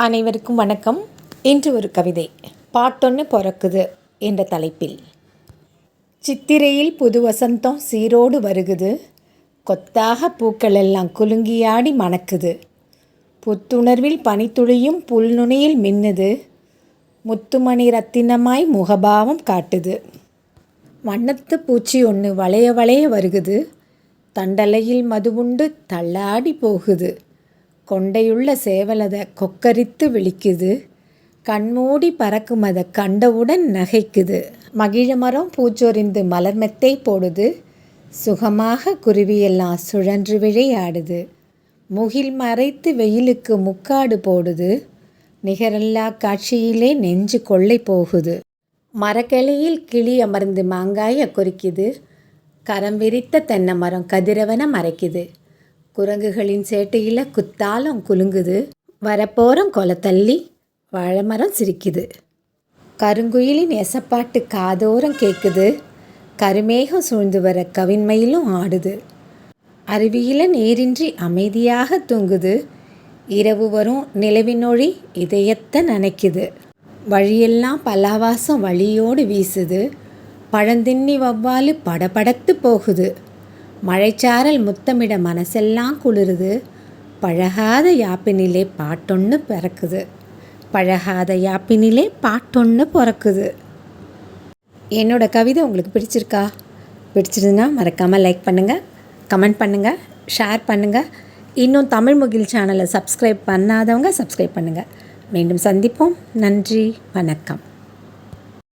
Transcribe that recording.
அனைவருக்கும் வணக்கம். இன்று ஒரு கவிதை பாட்டொன்று பிறக்குது என்ற தலைப்பில். சித்திரையில் புது வசந்தம் சீரோடு வருகுது. கொத்தாக பூக்கள் எல்லாம் குலுங்கியாடி மணக்குது. புத்துணர்வில் பனித்துளியும் புல்நுனியில் மின்னுது. முத்துமணி ரத்தினமாய் முகபாவம் காட்டுது. வண்ணத்து பூச்சி ஒன்று வளைய வளைய வருகுது. தண்டலையில் மதுவுண்டு தள்ளாடி போகுது. கொண்டையுள்ள சேவலதை கொக்கரித்து விழிக்குது. கண்மூடி பறக்கும் அதை கண்டவுடன் நகைக்குது. மகிழ மரம் பூச்சொரிந்து மலர் மெத்தை போடுது. சுகமாக குருவியெல்லாம் சுழன்று விளையாடுது. முகில் மறைத்து வெயிலுக்கு முக்காடு போடுது. நிகரல்லா காட்சியிலே நெஞ்சு கொள்ளை போகுது. மரக்கிளையில் கிளி அமர்ந்து மாங்காய குறிக்குது. கரம் விரித்த தென்னை மரம் கதிரவன மறைக்குது. குரங்குகளின் சேட்டையில் குத்தாலம் குலுங்குது. வரப்போகிறோம் கொலத்தள்ளி தள்ளி வாழைமரம் சிரிக்குது. கருங்குயிலின் எசப்பாட்டு காதோரம் கேட்குது கருமேகம் சூழ்ந்து வர கவின்மையிலும் ஆடுது. அருவியில நீரின்றி அமைதியாக தூங்குது. இரவு வரும் நிலவினொழி இதயத்தை நினைக்குது. வழியெல்லாம் பலாவாசம் வழியோடு வீசுது. பழந்தின்னி வவ்வாலு படபடத்து போகுது. மழைச்சாரல் முத்தமிட மனசெல்லாம் குளிருது. பழகாத யாப்பினிலே பாட்டொன்று பிறக்குது. பழகாத யாப்பினிலே பாட்டொன்று பிறக்குது. என்னோடய கவிதை உங்களுக்கு பிடிச்சிருக்கா? பிடிச்சிருந்தா மறக்காமல் லைக் பண்ணுங்கள் கமெண்ட் பண்ணுங்கள் ஷேர் பண்ணுங்கள் இன்னும் தமிழ் முகில் சேனலை சப்ஸ்கிரைப் பண்ணாதவங்க சப்ஸ்கிரைப் பண்ணுங்கள் மீண்டும் சந்திப்போம். நன்றி வணக்கம்.